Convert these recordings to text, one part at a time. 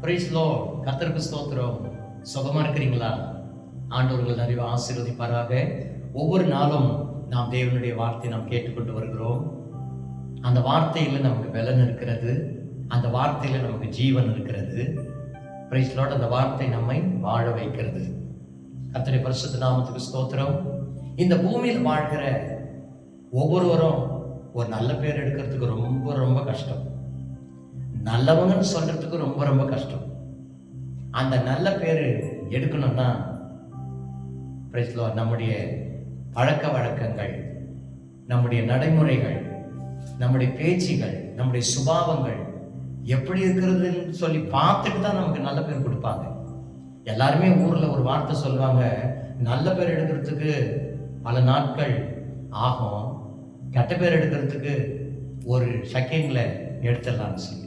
Price low கத்தருக்கு ஸ்தோத்திரம். சுகமாக இருக்கிறீங்களா? ஆண்டவர்கள் நிறைய ஆசீர்வதிப்பாராக. ஒவ்வொரு நாளும் நாம் தேவனுடைய வார்த்தை நாம் கேட்டுக்கொண்டு வருகிறோம். அந்த வார்த்தையில் நமக்கு பலன் இருக்கிறது. அந்த வார்த்தையில் நமக்கு ஜீவன் இருக்கிறது. பிரைஸ் அந்த வார்த்தை நம்மை வாழ வைக்கிறது. கத்தனை பரிசுத்த நாமத்துக்கு ஸ்தோத்திரம். இந்த பூமியில் வாழ்கிற ஒவ்வொருவரும் ஒரு நல்ல பேர் எடுக்கிறதுக்கு ரொம்ப ரொம்ப கஷ்டம். நல்லவங்கன்னு சொல்றதுக்கு ரொம்ப ரொம்ப கஷ்டம். அந்த நல்ல பேர் எடுக்கணும்னா praise நம்முடைய பழக்க வழக்கங்கள் நம்முடைய நடைமுறைகள் நம்முடைய பேச்சுகள் நம்முடைய சுபாவங்கள் எப்படி இருக்கிறதுன்னு சொல்லி பார்த்துட்டு தான் நமக்கு நல்ல பேர் கொடுப்பாங்க. எல்லாருமே ஊரில் ஒரு வார்த்தை சொல்லுவாங்க நல்ல பேர் எடுக்கிறதுக்கு பல நாட்கள் ஆகும் கெட்ட பேர் எடுக்கிறதுக்கு ஒரு செகண்டில் எடுத்துடலான்னு சொல்லி.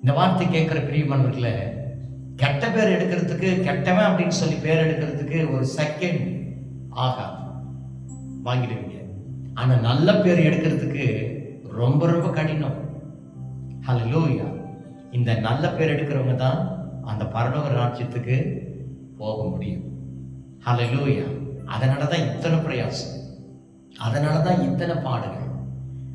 இந்த வார்த்தை கேட்குற பிரியமானவர்களே கெட்ட பேர் எடுக்கிறதுக்கு கெட்டவன் அப்படின்னு சொல்லி பேர் எடுக்கிறதுக்கு ஒரு செகண்ட் ஆகாது. வாங்கிடுவீங்க. ஆனால் நல்ல பேர் எடுக்கிறதுக்கு ரொம்ப ரொம்ப கடினம். ஹalleluya இந்த நல்ல பேர் எடுக்கிறவங்க தான் அந்த பரலோக ராஜ்யத்துக்கு போக முடியும். ஹalleluya அதனால தான் இத்தனை பிரயாசம். அதனால தான் இத்தனை பாடுகள்.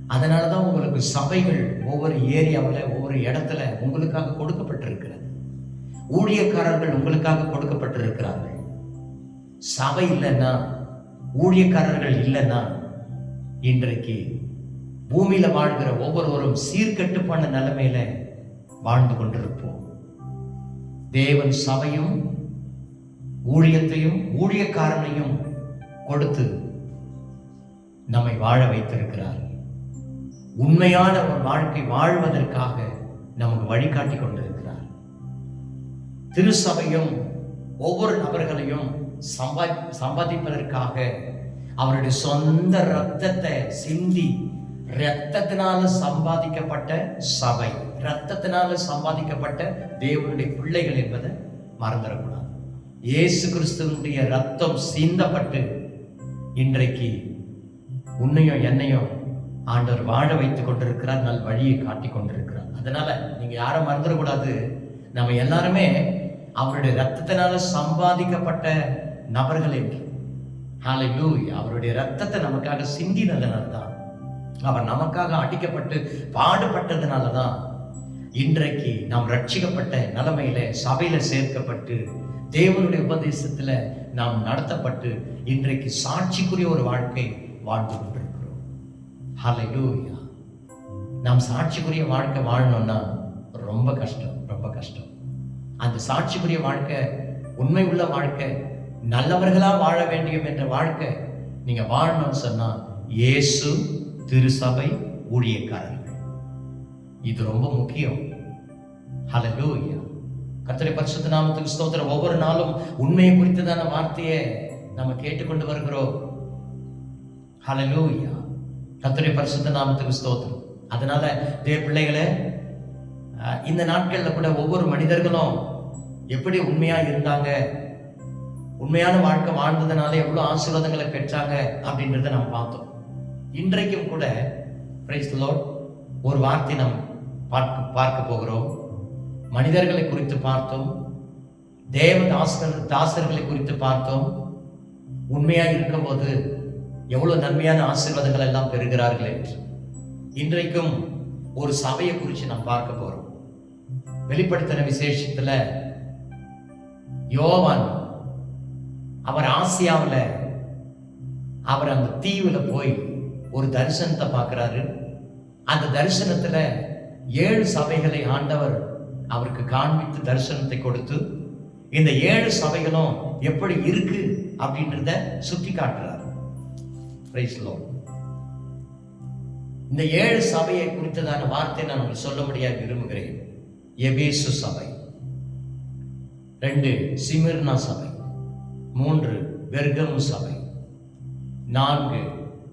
அதனால தான் உங்களுக்கு சபைகள் ஒவ்வொரு ஏரியாவில் ஒவ்வொரு இடத்துல உங்களுக்காக கொடுக்கப்பட்டிருக்கிறது. ஊழியக்காரர்கள் உங்களுக்காக கொடுக்கப்பட்டிருக்கிறார்கள். சபை இல்லைன்னா ஊழியக்காரர்கள் இல்லைன்னா இன்றைக்கு பூமியில வாழ்கிற ஒவ்வொருவரும் சீர்கட்டுப்பான நிலைமையில வாழ்ந்து கொண்டிருப்போம். தேவன் சபையும் ஊழியத்தையும் ஊழியக்காரனையும் கொடுத்து நம்மை வாழ வைத்திருக்கிறார். உண்மையான ஒரு வாழ்க்கை வாழ்வதற்காக நமக்கு வழிகாட்டி கொண்டிருக்கிறார். திருசபையும் ஒவ்வொரு நபர்களையும் சம்பா சம்பாதிப்பதற்காக அவருடைய சொந்த ரத்தத்தை சிந்தி ரத்தத்தினால சம்பாதிக்கப்பட்ட சபை ரத்தத்தினால சம்பாதிக்கப்பட்ட தேவனுடைய பிள்ளைகள் என்பதை மறந்துடக்கூடாது. இயேசு கிறிஸ்துவனுடைய ரத்தம் சீந்தப்பட்டு இன்றைக்கு உன்னையும் என்னையும் ஆண்டவர் வாழ வைத்துக் கொண்டிருக்கிறார் நல் வழியை காட்டி கொண்டிருக்கிறார். அதனால நீங்க யாரை மறந்துடக்கூடாது. நம்ம எல்லாருமே அவருடைய ரத்தத்தினால சம்பாதிக்கப்பட்ட நபர்கள் என்று. ஹalleluya அவருடைய ரத்தத்தை நமக்காக சிந்தினதுனால தான் அவர் நமக்காக அடிக்கப்பட்டு பாடுபட்டதுனால தான் இன்றைக்கு நாம் ரட்சிக்கப்பட்ட நிலைமையில சபையில சேர்க்கப்பட்டு தேவனுடைய உபதேசத்துல நாம் நடத்தப்பட்டு இன்றைக்கு சாட்சிக்குரிய ஒரு வாழ்க்கை வாழ்ந்து கொண்டிருக்கிறோம். ஹalleluya நாம் சாட்சிக்குரிய வாழ்க்கை வாழணும்னா ரொம்ப கஷ்டம் ரொம்ப கஷ்டம். அந்த சாட்சிக்குரிய வாழ்க்கை உண்மை உள்ள வாழ்க்கை நல்லவர்களாக வாழ வேண்டியும் என்ற வாழ்க்கை நீங்கள் வாழணும்னு சொன்னால் இயேசு திருசபை ஊழியக்காரர்கள். இது ரொம்ப முக்கியம். ஹலலூயா கர்த்தருடைய பரிசுத்த நாமத்துக்கு ஸ்தோத்திரம். ஒவ்வொரு நாளும் உண்மையை குறித்ததான வார்த்தையை நம்ம கேட்டுக்கொண்டு வருகிறோம். ஹலலூயா கர்த்தருடைய பரிசுத்த நாமத்துக்கு ஸ்தோத்திரம். அதனால தேவ பிள்ளைகளே இந்த நாட்கள்ல கூட ஒவ்வொரு மனிதர்களும் எப்படி உண்மையா இருந்தாங்க உண்மையான வாழ்க்கை வாழ்ந்ததுனால எவ்வளவு ஆசீர்வாதங்களை பெற்றாங்க அப்படின்றத நம்ம பார்த்தோம். இன்றைக்கும் கூட பிரைஸ் லோட் ஒரு வார்த்தை நாம் பார்க்க பார்க்க போகிறோம். மனிதர்களை குறித்து பார்த்தோம். தேவ தாசர் தாசர்களை குறித்து பார்த்தோம். உண்மையா இருக்கும்போது எவ்வளவு நன்மையான ஆசீர்வாதங்கள் எல்லாம் பெறுகிறார்கள் என்று. இன்றைக்கும் ஒரு சபையை குறித்து நாம் பார்க்க போறோம். வெளிப்படுத்தின விசேஷத்துல யோவான் அவர் ஆசியாவில் அவர் அந்த தீவுல போய் ஒரு தரிசனத்தை பார்க்கிறாரு. அந்த தரிசனத்துல ஏழு சபைகளை ஆண்டவர் அவருக்கு காண்பித்து தரிசனத்தை கொடுத்து இந்த ஏழு சபைகளும் எப்படி இருக்கு அப்படின்றத சுட்டி காட்டுறார் இந்த ஏழு சபையை குறித்ததான வார்த்தை நான் உங்களுக்கு சொல்ல முடியாது விரும்புகிறேன். எபேசு சபை. ரெண்டு சிமிர்னா சபை. மூன்று பெர்கமு சபை. நான்கு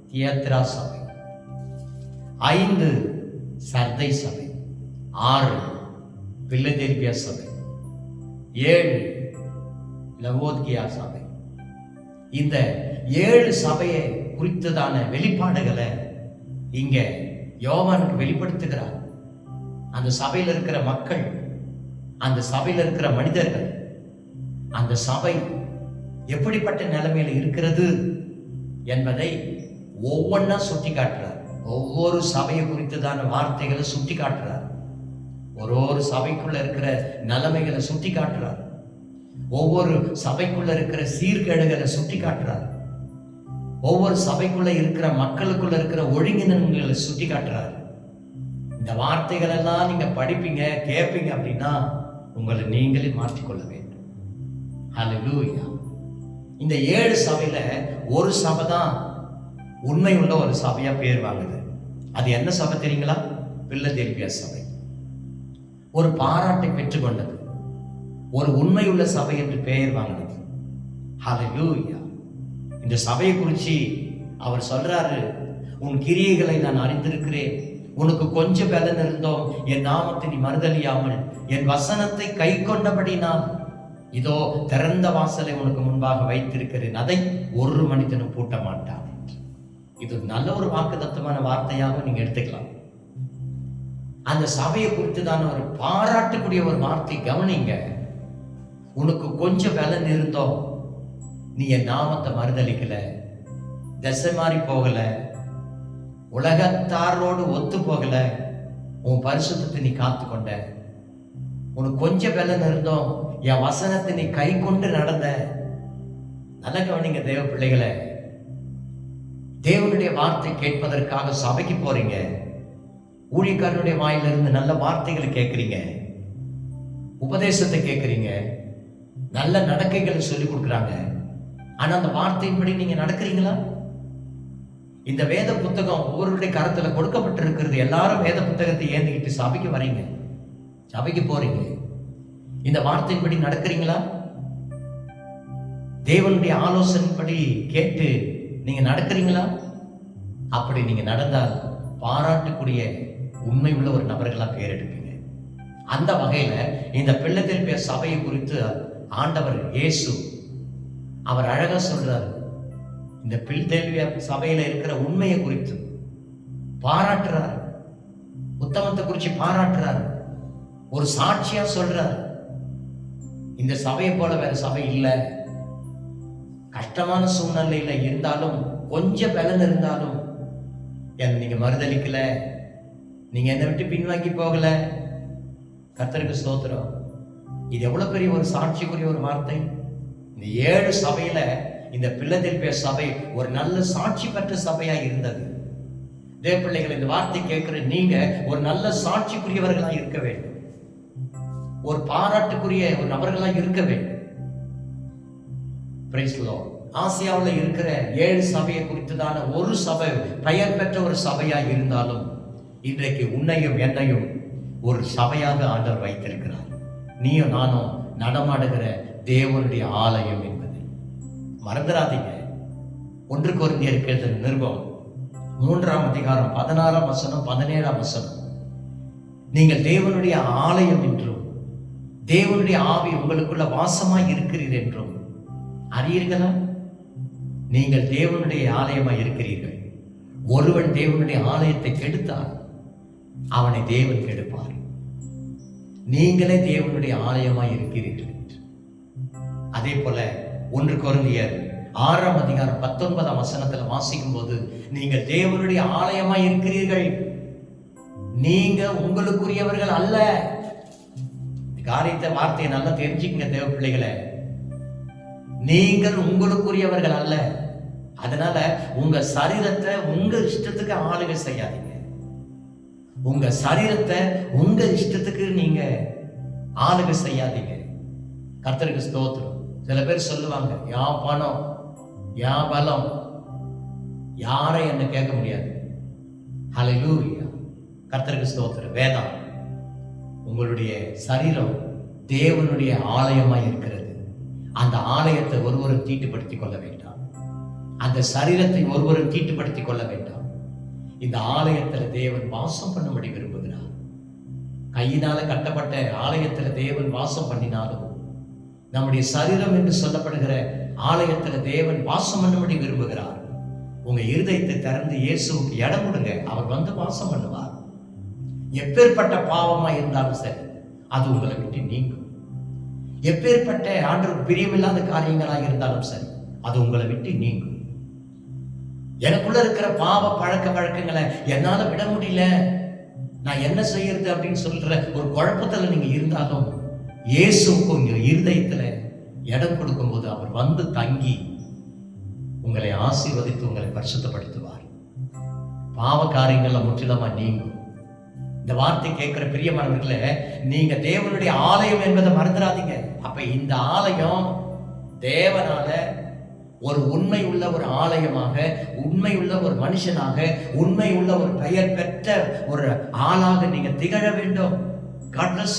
தியத்ரா சபை. ஐந்து சர்தை சபை. ஆறு பில்லதேல்பியா சபை. ஏழு லவோத்கியா சபை. இந்த ஏழு சபையை குறித்ததான வெளிப்பாடுகளை இங்க யோவானுக்கு வெளிப்படுத்துகிறார். அந்த சபையில் இருக்கிற மக்கள் அந்த சபையில் இருக்கிற மனிதர்கள் அந்த சபை எப்படிப்பட்ட நிலைமையில் இருக்கிறது என்பதை ஒவ்வொன்றா சுட்டி காட்டுறார். ஒவ்வொரு சபையை குறித்ததான வார்த்தைகளை சுட்டி காட்டுறார். ஒரு ஒரு சபைக்குள்ள இருக்கிற நிலைமைகளை சுட்டி காட்டுறார். ஒவ்வொரு சபைக்குள்ள இருக்கிற சீர்கேடுகளை சுட்டி காட்டுறார். ஒவ்வொரு சபைக்குள்ள இருக்கிற மக்களுக்குள்ள இருக்கிற ஒழுங்கினங்களை சுட்டி காட்டுறாரு. இந்த வார்த்தைகள் எல்லாம் நீங்க படிப்பீங்க கேட்பீங்க அப்படின்னா உங்களை நீங்களே மாற்றிக்கொள்ள வேண்டும். ஹalleluya இந்த ஏழு சபையில ஒரு சபை தான் உண்மை உள்ள ஒரு சபையா பேர் வாங்குது. அது என்ன சபை தெரியுங்களா? பிள்ளை சபை. ஒரு பாராட்டை பெற்றுக்கொண்டது. ஒரு உண்மை உள்ள சபை என்று பெயர் வாங்கினது. ஹalleluya இந்த சபையை குறித்து அவர் சொல்றாரு உன் கிரியைகளை நான் அறிந்திருக்கிறேன். உனக்கு கொஞ்சம் பலன் இருந்தோம். என் நாமத்தை நீ மறுதலியாமல் என் வசனத்தை கை கொண்டபடினால் இதோ திறந்த வாசலை உனக்கு முன்பாக வைத்திருக்கிறேன். அதை ஒரு மனிதனும் பூட்ட மாட்டான். இது நல்ல ஒரு வாக்குத்தத்தமான வார்த்தையாக நீங்க எடுத்துக்கலாம். அந்த சபையை குறித்து தான் ஒரு பாராட்டக்கூடிய ஒரு வார்த்தை கவனிங்க. உனக்கு கொஞ்சம் பலன் இருந்தோம். நீ என் நாமத்தை மறுதளிக்கல திசை மாறி போகல. உலகத்தாரோடு ஒத்து போகல. உன் பரிசுத்தத்தை நீ காத்து கொண்ட உனக்கு கொஞ்சம் பலன் இருந்தோம். என் வசனத்தை நீ கை கொண்டு நடந்த. நல்ல கவனிங்க தேவ பிள்ளைகளை. தேவனுடைய வார்த்தை கேட்பதற்காக சபைக்கு போறீங்க. ஊழியக்காரனுடைய வாயிலிருந்து நல்ல வார்த்தைகளை கேட்குறீங்க. உபதேசத்தை கேட்குறீங்க. நல்ல நடக்கைகளை சொல்லி கொடுக்குறாங்க. ஆனா அந்த வார்த்தையின்படி நீங்க நடக்கிறீங்களா? இந்த வேத புத்தகம் ஒவ்வொருடைய கரத்துல கொடுக்கப்பட்டிருக்கிறது. எல்லாரும் வேத புத்தகத்தை ஏந்திக்கிட்டு சபைக்கு வரீங்க. சபைக்கு போறீங்க. இந்த வார்த்தையின்படி நடக்கிறீங்களா? தேவனுடைய ஆலோசனைப்படி கேட்டு நீங்க நடக்கிறீங்களா? அப்படி நீங்க நடந்தால் பாராட்டக்கூடிய உண்மை உள்ள ஒரு நபர்களா பேர் எடுப்பீங்க. அந்த வகையில இந்த பிள்ளைகள் சபையை குறித்து ஆண்டவர் இயேசு அவர் அழகா சொல்றாரு. இந்த பில்தேல்விய சபையில இருக்கிற உண்மையை குறித்து. பாராட்டுறார். உத்தமத்தை குறித்து பாராட்டுறார். ஒரு சாட்சியா சொல்றார். இந்த சபையை போல வேற சபை இல்லை. கஷ்டமான சூழ்நிலையில இருந்தாலும் கொஞ்சம் பலன் இருந்தாலும் என்னை நீங்க மறுதளிக்கல நீங்க என்னை விட்டு பின்வாங்கி போகல. கத்தருக்கு சோத்திரம் இது எவ்வளவு பெரிய ஒரு சாட்சிக்குரிய ஒரு வார்த்தை. இந்த ஏழு சபையில இந்த பிள்ளதில்பிய சபை ஒரு நல்ல சாட்சி பெற்ற சபையா இருந்தது. தேவ பிள்ளைகள் இந்த வார்த்தை கேட்கிற நீங்க ஒரு நல்ல சாட்சிக்குரியவர்களா இருக்க வேண்டும். ஒரு பாராட்டுக்குரிய ஒரு நபர்களா இருக்க வேண்டும். ஆசியாவில் இருக்கிற ஏழு சபையை குறித்ததான ஒரு சபை பெயர் பெற்ற ஒரு சபையா இருந்தாலும் இன்றைக்கு உன்னையும் என்னையும் ஒரு சபையாக ஆண்டவர் வைத்திருக்கிறார். நீயும் நானும் நடமாடுகிற தேவனுடைய ஆலயம் என்பது. மறந்துடாதீங்க ஒன்று குருந்தியர் கேட்டது நிருபம் மூன்றாம் அதிகாரம் பதினாறாம் வசனம் பதினேழாம் வசனம். நீங்கள் தேவனுடைய ஆலயம் என்றும் தேவனுடைய ஆவி உங்களுக்குள்ள வாசமாய் இருக்கிறீர் என்றும் அறியீர்களா? நீங்கள் தேவனுடைய ஆலயமாய் இருக்கிறீர்கள். ஒருவன் தேவனுடைய ஆலயத்தை கெடுத்தால் அவனை தேவன் கெடுப்பார். நீங்களே தேவனுடைய ஆலயமாய் இருக்கிறீர்கள் என்று. அதே போல ஒன்று குருந்தியர் ஆறாம் அதிகாரம் பத்தொன்பதாம் வசனத்துல வாசிக்கும் போது நீங்கள் தேவனுடைய ஆலயமா இருக்கிறீர்கள். நீங்க உங்களுக்குரியவர்கள் அல்ல. காரியத்தை வார்த்தையை நல்லா தெரிஞ்சுக்கங்க தேவ பிள்ளைகளை நீங்கள் உங்களுக்குரியவர்கள் அல்ல. அதனால உங்க சரீரத்தை உங்க இஷ்டத்துக்கு ஆளுகை செய்யாதீங்க. உங்க சரீரத்தை உங்க இஷ்டத்துக்கு நீங்க ஆளுகை செய்யாதீங்க. கர்த்தருக்கு ஸ்தோத்திரம். சில பேர் சொல்லுவாங்க யா பணம் யா பலம். யாரை என்ன கேட்க முடியாது. ஹalleluya கர்த்தருக்கு ஸ்தோத்திர வேதம் உங்களுடைய சரீரம் தேவனுடைய ஆலயமாக இருக்கிறது. அந்த ஆலயத்தை ஒருவரும் தீட்டுப்படுத்திக் கொள்ள வேண்டாம். அந்த சரீரத்தை ஒருவரும் தீட்டுப்படுத்திக் கொள்ள வேண்டாம். இந்த ஆலயத்தில் தேவன் வாசம் பண்ணும்படி விரும்புகிறார். கையினால கட்டப்பட்ட ஆலயத்தில் தேவன் வாசம் பண்ணினாலும் நம்முடைய சரீரம் என்று சொல்லப்படுகிற ஆலயத்தில் தேவன் வாசம் பண்ணும்படி விரும்புகிறார். உங்க இருதயத்தை திறந்து இயேசுவுக்கு இடம் கொடுங்க. அவர் வந்து வாசம் பண்ணுவார். எப்பேற்பட்ட பாவமா இருந்தாலும் சரி அது உங்களை விட்டு நீங்கும். எப்பேற்பட்ட ஆண்டவர் பிரியமில்லாத காரியங்களாக இருந்தாலும் சரி அது உங்களை விட்டு நீங்கும். எனக்குள்ள இருக்கிற பாவ பழக்க வழக்கங்களை என்னால விட முடியல. நான் என்ன செய்யறது அப்படின்னு சொல்ற ஒரு குழப்பத்துல நீங்க இருந்தாலும் இயேசுக்கும் இருதயத்தில் இடம் கொடுக்கும்போது அவர் வந்து தங்கி உங்களை ஆசீர்வதித்து உங்களை பரிசுத்தப்படுத்துவார். பாவ காரியங்களில் முற்றிலுமா நீங்கும். இந்த வார்த்தை கேட்குற பெரிய மனதில் நீங்க தேவனுடைய ஆலயம் என்பதை மறந்துடாதீங்க. அப்ப இந்த ஆலயம் தேவனால ஒரு உண்மை உள்ள ஒரு ஆலயமாக உண்மை உள்ள ஒரு மனுஷனாக உண்மை உள்ள ஒரு பெயர் பெற்ற ஒரு ஆளாக நீங்க திகழ வேண்டும். காட் bless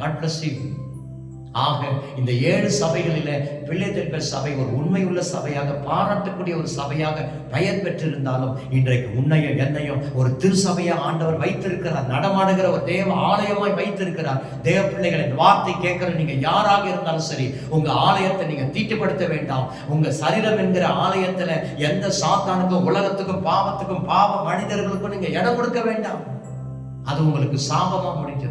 காட் bless ஆக இந்த ஏழு சபைகளில பிள்ளைத்தெற்ப சபை ஒரு உண்மை உள்ள சபையாக பாராட்டக்கூடிய ஒரு சபையாக பெயர் பெற்றிருந்தாலும் இன்றைக்கு உன்னையும் என்னையும் ஒரு திருசபையை ஆண்டவர் வைத்திருக்கிறார் நடமாடுகிற ஒரு தேவ ஆலயமாய் வைத்திருக்கிறார். தேவ பிள்ளைகளை வார்த்தை கேட்கிற நீங்க யாராக இருந்தாலும் சரி உங்க ஆலயத்தை நீங்க தீட்டுப்படுத்த வேண்டாம். உங்க சரீரம் என்கிற ஆலயத்துல எந்த சாத்தானுக்கும் உலகத்துக்கும் பாவத்துக்கும் பாவ மனிதர்களுக்கும் நீங்க இடம் கொடுக்க வேண்டாம். அது உங்களுக்கு சாபமா முடிஞ்சது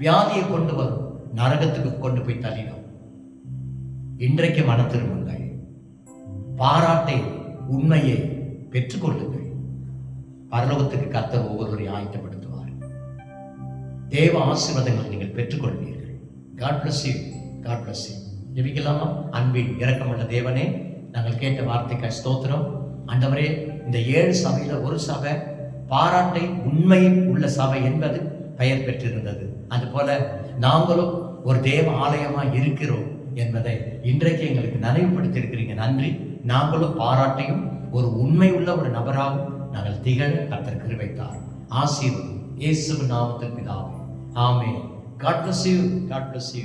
வியாதியை கொண்டு வரும் நரகத்துக்கு கொண்டு போய் தள்ளிடும். இன்றைக்கு மன திரும்புங்கள். பாராட்டை உண்மையை பெற்றுக்கொள்ளுங்கள். பரலோகத்துக்கு கத்த ஒவ்வொருவரையும் ஆயத்தப்படுத்துவார். தேவ ஆசீர்வாதங்களை நீங்கள் பெற்றுக்கொள்வீர்கள். God bless you God bless you ஜெபிக்கலாமா? அன்பின் இரக்கமுள்ள தேவனே நாங்கள் கேட்ட வார்த்தைக்கு ஸ்தோத்திரம். அந்தவரே இந்த ஏழு சபையில் ஒரு சபை பாராட்டை உண்மை உள்ள சபை என்பது பெயர் பெற்றிருந்தது. அதுபோல நாங்களும் ஒரு தேவ ஆலயமா இருக்கிறோம் என்பதை இன்றைக்கு எங்களுக்கு நினைவுபடுத்தியிருக்கிறீங்க. நன்றி. நாங்களும் பாராட்டையும் ஒரு உண்மை உள்ள ஒரு நபராகவும் நாங்கள் திகழ கத்தர் கிருவைத்தார் ஆசீர்வதி இயேசு நாமத்தில் பிதாவே. ஆமே God bless you God bless you